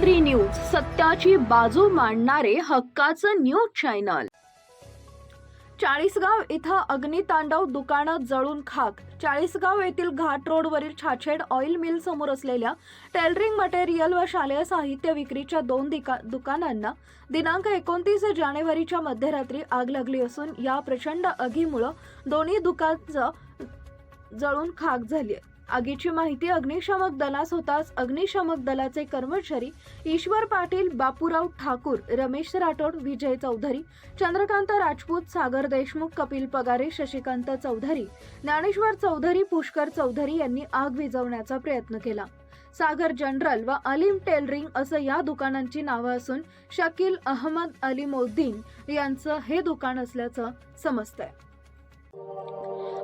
Three news सत्याची बाजू मांडणारे हक्काचं न्यूज चॅनल चाळीसगाव इथं अग्नितांडव दुकानं जळून खाक चाळीसगाव येथील घाट रोडवरील छाछेड ऑइल मिल समोर असलेल्या टेलरिंग मटेरियल व शालेय साहित्य विक्रीच्या दोन दुकानांना दिनांक एकोणतीस जानेवारीच्या मध्यरात्री आग लागली असून या प्रचंड आगीमुळं दोन्ही दुकानचं जळून खाक झाली आहे. आगीची माहिती अग्निशामक दलास होताच अग्निशामक दलाचे कर्मचारी ईश्वर पाटील बापूराव ठाकूर रमेश राठोड विजय चौधरी चंद्रकांत राजपूत सागर देशमुख कपिल पगारे शशिकांत चौधरी ज्ञानेश्वर चौधरी पुष्कर चौधरी यांनी आग विझवण्याचा प्रयत्न केला. सागर जनरल व अलीम टेलरिंग असं या दुकानांची नावं असून शकील अहमद अली मोद्दीन यांचं हे दुकान असल्याचं समजतंय.